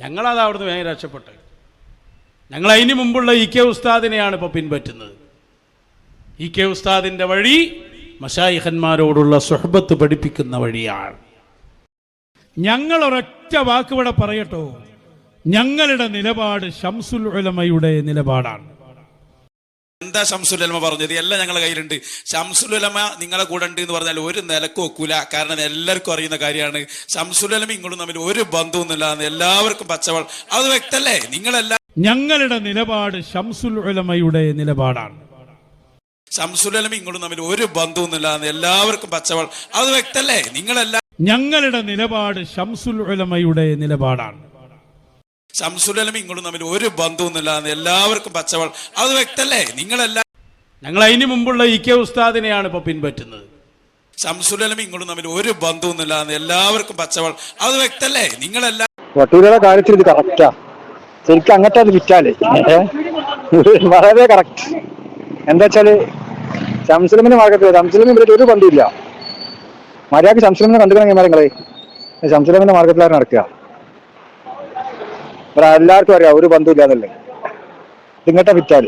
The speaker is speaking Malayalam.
ഞങ്ങളത് അവിടുന്ന് വേഗം രക്ഷപ്പെട്ട്. ഞങ്ങൾ അതിന് മുമ്പുള്ള ഇ കെ ഉസ്താദിനെയാണ് ഇപ്പോൾ പിൻപറ്റുന്നത്. ഇ കെ ഉസ്താദിന്റെ വഴി മഷായിഹന്മാരോടുള്ള സുഹബത്ത് പഠിപ്പിക്കുന്ന വഴിയാണ്. ഞങ്ങൾ ഒരൊറ്റ വാക്കുവിടെ പറയട്ടോ. ഞങ്ങളുടെ നിലപാട് ഷംസുൽ ഉലമയുടെ നിലപാടാണ്. എന്താ ഷംസുലമ പറഞ്ഞത്? എല്ലാം ഞങ്ങളുടെ കയ്യിലുണ്ട്. ഷംസുലമ നിങ്ങളെ കൂടെ ഉണ്ട് എന്ന് പറഞ്ഞാൽ ഒരു നിലക്കും ഒക്കൂല. കാരണം എല്ലാവർക്കും അറിയുന്ന കാര്യമാണ്. ഷംസുലമ ഇങ്ങോട്ടും തമ്മിൽ ഒരു ബന്ധവും എന്ന് എല്ലാവർക്കും പച്ചവൾ അത് വ്യക്തല്ലേ? നിങ്ങളെല്ലാം ഞങ്ങളുടെ നിലപാട് ഷംസുൽ ഉലമയുടെ നിലപാടാണ്. ഷംസുലമ ഇങ്ങോട്ടും തമ്മിൽ ഒരു ബന്ധവും എന്ന് എല്ലാവർക്കും പച്ചവൾ അത് വ്യക്തല്ലേ? നിങ്ങളെല്ലാം ഞങ്ങളുടെ നിലപാട് ഷംസുൽ ഉലമയുടെ നിലപാടാണ്. ഷംസുലമ ഇങ്ങോട്ടും തമ്മിൽ ഒരു ബന്ധമൊന്നുമില്ല എല്ലാവർക്കും പച്ചവൾ അത് വ്യക്തല്ലേ? നിങ്ങളെല്ലാം ഞങ്ങൾ അതിന് മുമ്പുള്ള ഇ കെ ഉസ്താദിനെയാണ് ഇപ്പോൾ പിൻപറ്റുന്നത്. ഷംസുലമ ഇങ്ങോട്ടും തമ്മിൽ ഒരു ബന്ധമൊന്നുമില്ല എല്ലാവർക്കും പച്ചവൾ അത് വ്യക്തല്ലേ? നിങ്ങളെല്ലാം എനിക്ക് കാര്യത്തിൽ ഇത് കറക്റ്റാ ശരിക്കും അങ്ങനത്തെ അത് വിറ്റാലേ? വളരെ കറക്റ്റ് എന്താ വെച്ചാൽ ശംസുലമിന്റെ മാർഗത്തിൽ ശംസലമിന് ഇവരുടെ ഒരു ബന്ധമില്ല മര്യാദയ്ക്ക് ശംസുലമിനെ കണ്ടുക്കണമെങ്കിൽ മരങ്ങളെ ശംസുലമിന്റെ മാർഗത്തിലാണ് നടക്കുക. ഇവിടെ എല്ലാവർക്കും അറിയാം ഒരു ബന്ധമില്ല ഇങ്ങനത്തെ വിറ്റാൽ.